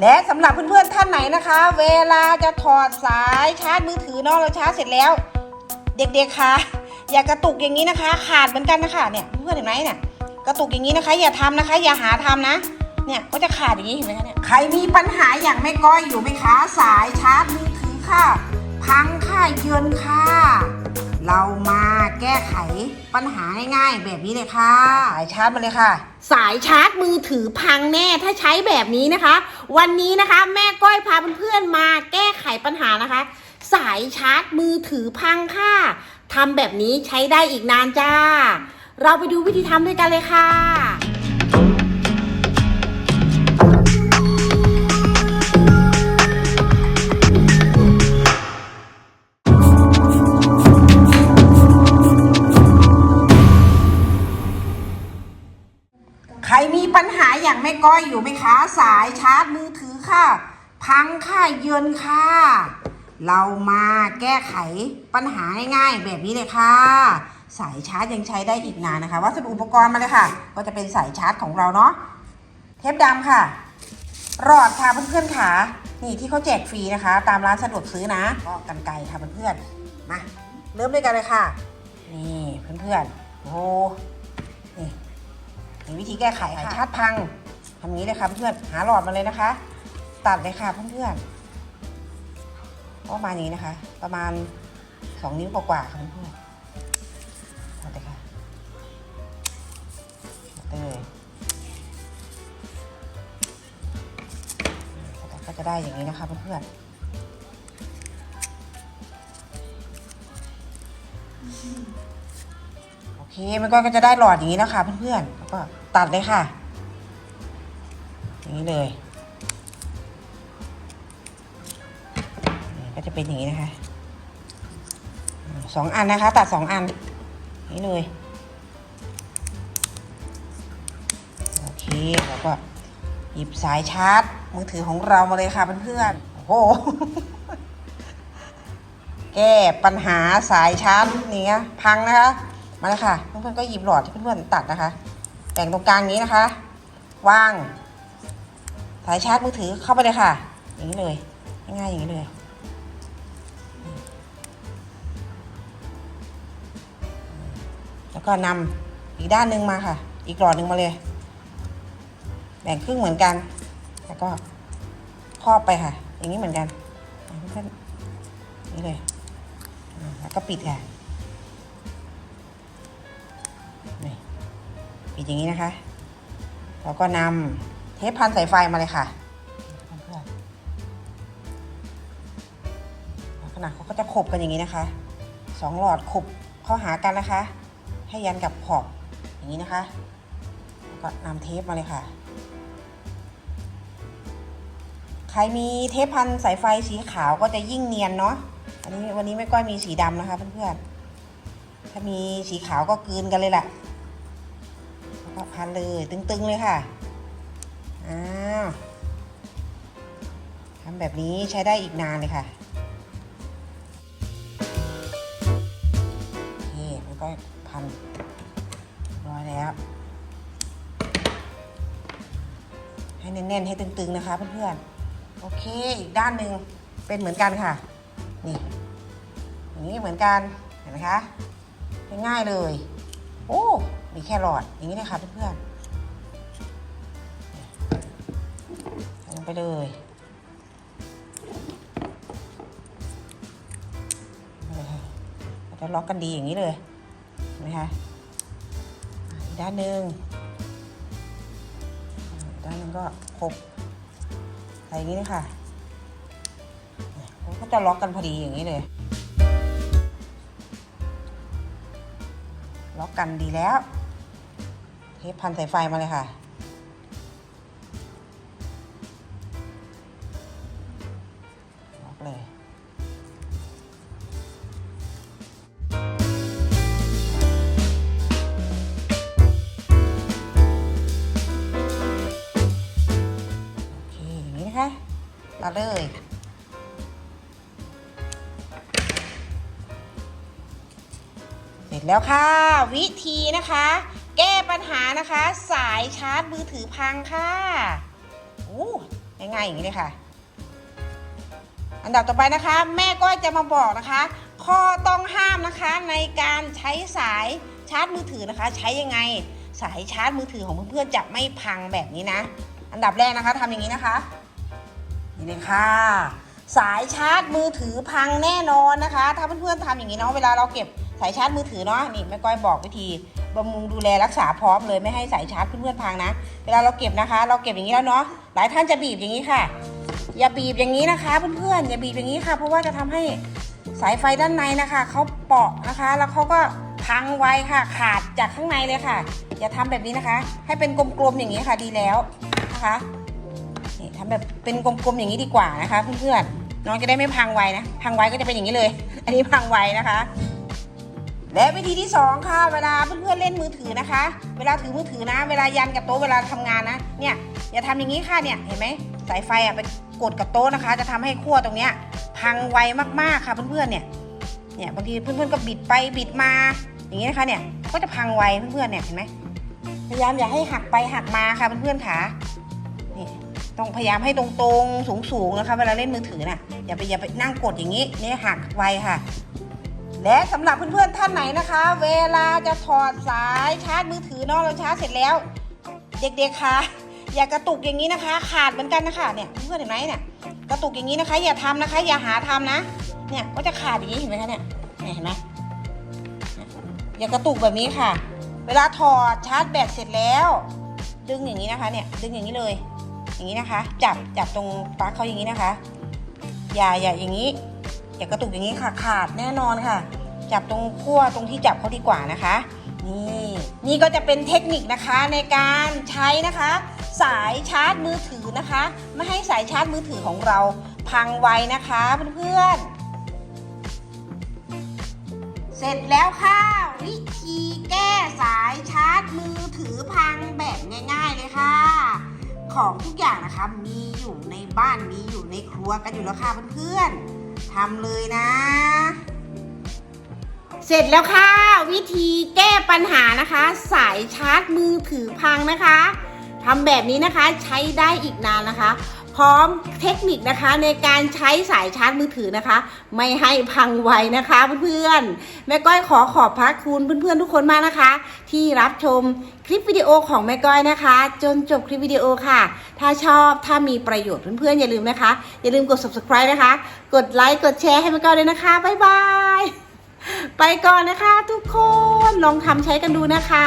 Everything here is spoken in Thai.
และสำหรับเพื่อนๆท่านไหนนะคะ เวลาจะถอดสายชาร์จมือถือเนาะเราชาร์จเสร็จแล้ว เด็กๆคะอย่ากระตุกอย่างนี้นะคะ ขาดเหมือนกันนะคะเนี่ยเพื่อนเห็นไหมเนี่ยกระตุกอย่างนี้นะคะ อย่าทำนะคะ อย่าหาทำนะ เนี่ยก็จะขาดอย่างนี้เห็นไหมคะเนี่ยใครมีปัญหาอย่างแม่ก้อยอยู่ไหมคะ สายชาร์จมือถือค่ะ พังค่ะเยินค่ะ เรามาแก้ไขปัญหาง่ายๆ แบบนี้เลยค่ะ สายชาร์จมาเลยค่ะ สายชาร์จมือถือพังแน่ถ้าใช้แบบนี้นะคะ วันนี้นะคะแม่ก้อยพาเพื่อนๆมาแก้ไขปัญหานะคะ สายชาร์จมือถือพังค่ะทำแบบนี้ใช้ได้อีกนานจ้า เราไปดูวิธีทำด้วยกันเลยค่ะ ไหมคะสายชาร์จมือถือค่ะ พังค่ะเยินค่ะ เรามาแก้ไขปัญหาง่ายๆแบบนี้เลยค่ะ สายชาร์จยังใช้ได้อีกนานนะคะ วัสดุอุปกรณ์มาเลยค่ะ ก็จะเป็นสายชาร์จของเราเนาะเทปดำค่ะ รอดค่ะเพื่อนๆค่ะนี่ที่เขาแจกฟรีนะคะ ตามร้านสะดวกซื้อนะก็กันไกรค่ะเพื่อนๆมาเริ่มด้วยกันเลยค่ะ นี่เพื่อนๆโอ้โหนี่วิธีแก้ไขค่ะชาร์จพังำนี้เลยค่ะเพื่อนหาหลอดมาเลยนะคะ ตัดเลยค่ะเพื่อนๆประมาณนี้นะคะ ประมาณสองนิ้วกว่าๆค่ะเพื่อนๆตัดเลยค่ะตัดเลยก็จะได้อย่างนี้นะคะเพื่อนๆโอเคมันก็จะได้หลอดอย่างนี้นะคะเพื่อนๆแล้วก็ตัดเลยค่ะ อย่างนี้เลยก็จะเป็นอย่างนี้นะคะสองอันนะคะ ตัดสองอันนี้เลยโอเคแล้วก็หยิบสายชาร์จมือถือของเรามาเลยค่ะเพื่อนๆโอ้โหแก้ปัญหาสายชาร์จนี่ไงพังนะคะมาเลยค่ะเพื่อนๆก็หยิบหลอดที่เพื่อนๆตัดนะคะแบ่งตรงกลางนี้นะคะ ว่าง สายชาร์จมือถือเข้าไปเลยค่ะ อย่างนี้เลย ง่ายๆอย่างนี้เลย แล้วก็นำอีกด้านหนึ่งมาค่ะ อีกหลอดหนึ่งมาเลย แบ่งครึ่งเหมือนกัน แล้วก็ครอบไปค่ะ อย่างนี้เหมือนกันนี่เลยแล้วก็ปิดค่ะปิดอย่างนี้นะคะแล้วก็นำ เทปพันสายไฟมาเลยค่ะเพื่อนๆลักษณะเขาก็จะขบกันอย่างนี้นะคะสองหลอดขบเข้าหากันนะคะ ให้ยันกับขอบอย่างนี้นะคะแล้วก็นำเทปมาเลยค่ะ ใครมีเทปพันสายไฟสีขาวก็จะยิ่งเนียนเนาะอันนี้วันนี้ไม่ก้อยมีสีดำนะคะเพื่อนๆถ้ามีสีขาวก็กืนกันเลยแหละแล้วก็พันเลยตึงๆเลยค่ะ อ้าวทำแบบนี้ใช้ได้อีกนานเลยค่ะโอเคมันก็พันร้อยแล้ว ให้แน่นๆ ให้ตึงๆนะคะเพื่อนๆ โอเค อีกด้านหนึ่งเป็นเหมือนกันค่ะ นี่อย่างนี้เหมือนกันเห็นไหมคะง่ายๆเลย โอ้ มีแค่หลอดอย่างนี้เลยค่ะเพื่อนๆ ไปเลยจะล็อกกันดีอย่างนี้เลยเห็นไหมคะด้านหนึ่งด้านหนึ่งก็ครบใส่อย่างนี้เลยค่ะเนี่ยมันก็จะล็อกกันพอดีอย่างนี้เลย ล็อกกันดีแล้ว เทปพันสายไฟมาเลยค่ะ เลย โอเคอย่างนี้นะคะตัดเลยเสร็จแล้วค่ะ วิธีนะคะ แก้ปัญหานะคะ สายชาร์จมือถือพังค่ะ โอ้ง่ายๆอย่างนี้เลยค่ะ อันดับต่อไปนะคะ แม่ก็จะมาบอกนะคะ ข้อต้องห้ามนะคะในการใช้สายชาร์จมือถือนะคะ ใช้ยังไงสายชาร์จมือถือของเพื่อนๆจะไม่พังแบบนี้นะ อันดับแรกนะคะทำอย่างนี้นะคะนี่เลยค่ะ สายชาร์จมือถือพังแน่นอนนะคะ ถ้าเพื่อนๆทำอย่างนี้เนาะเวลาเราเก็บสายชาร์จมือถือเนาะนี่แม่ก้อยบอกวิธีบำรุงดูแลรักษาพร้อมเลยไม่ให้สายชาร์จเพื่อนๆพังนะ เวลาเราเก็บนะคะ เราเก็บอย่างนี้แล้วเนาะหลายท่านจะบีบอย่างนี้ค่ะ อย่าบีบอย่างนี้นะคะเพื่อนๆอย่าบีบอย่างนี้ค่ะ เพราะว่าจะทำให้สายไฟด้านในนะคะเขาเปาะนะคะ แล้วเขาก็พังไวค่ะ ขาดจากข้างในเลยค่ะ อย่าทำแบบนี้นะคะ ให้เป็นกลมๆอย่างนี้ค่ะดีแล้วนะคะนี่ทำแบบเป็นกลมๆอย่างนี้ดีกว่านะคะเพื่อนๆน้องจะได้ไม่พังไวนะพังไวก็จะเป็นอย่างนี้เลย อันนี้พังไวนะคะและวิธีที่สองค่ะ เวลาเพื่อนๆเล่นมือถือนะคะ เวลาถือมือถือนะ เวลายันกับโต๊ะเวลาทำงานนะ เนี่ยอย่าทำอย่างนี้ค่ะเนี่ยเห็นไหม สายไฟอะไปกดกับโต๊ะนะคะ จะทำให้ขั้วตรงเนี้ยพังไวมากๆค่ะเพื่อนๆเนี่ยเนี่ยบางทีเพื่อนๆก็บิดไปบิดมาอย่างนี้นะคะเนี่ยก็จะพังไวเพื่อนๆเนี่ยเห็นไหมพยายามอย่าให้หักไปหักมาค่ะเพื่อนๆค่ะนี่ต้องพยายามให้ตรงๆสูงๆนะคะเวลาเล่นมือถือน่ะอย่าไปอย่าไปนั่งกดอย่างนี้นี่หักไวค่ะและสำหรับเพื่อนๆท่านไหนนะคะ เวลาจะถอดสายชาร์จมือถือนาะเราชาร์จเสร็จแล้ว เด็กๆค่ะ อย่ากระตุกอย่างนี้นะคะ ขาดเหมือนกันนะคะเนี่ยเพื่อนเห็นไหมเนี่ยกระตุกอย่างนี้นะคะ อย่าทำนะคะ อย่าหาทำนะ เนี่ยก็จะขาดอย่างนี้เห็นไหมคะเนี่ยเห็นไหมอย่ากระตุกแบบนี้ค่ะ เวลาถอดชาร์จแบตเสร็จแล้ว ดึงอย่างนี้นะคะ เนี่ยดึงอย่างนี้เลย อย่างนี้นะคะ จับจับตรงปลั๊กเขาอย่างนี้นะคะ อย่าอย่าอย่างนี้ อย่ากระตุกอย่างนี้ค่ะ ขาดแน่นอนค่ะ จับตรงขั้วตรงที่จับเขาดีกว่านะคะนี่นี่ก็จะเป็นเทคนิคนะคะในการใช้นะคะ สายชาร์จมือถือนะคะ ไม่ให้สายชาร์จมือถือของเราพังไวนะคะเพื่อนๆ เสร็จแล้วค่ะ วิธีแก้สายชาร์จมือถือพังแบบง่าย ๆ เลยค่ะ ของทุกอย่างนะคะมีอยู่ในบ้านมีอยู่ในครัวกันอยู่แล้วค่ะเพื่อนๆทำเลยนะเสร็จแล้วค่ะ วิธีแก้ปัญหานะคะ สายชาร์จมือถือพังนะคะ ทำแบบนี้นะคะใช้ได้อีกนานนะคะ พร้อมเทคนิคนะคะในการใช้สายชาร์จมือถือนะคะ ไม่ให้พังไวนะคะเพื่อนๆแม่ก้อยขอขอบพระคุณเพื่อนๆทุกคนมากนะคะ ที่รับชมคลิปวิดีโอของแม่ก้อยนะคะ จนจบคลิปวิดีโอค่ะ ถ้าชอบถ้ามีประโยชน์เพื่อนๆอย่าลืมนะคะ อย่าลืมกด subscribe นะคะ กดไลค์กดแชร์ให้แม่ก้อยด้วยนะคะบ๊ายบายไปก่อนนะคะทุกคนลองทำใช้กันดูนะคะ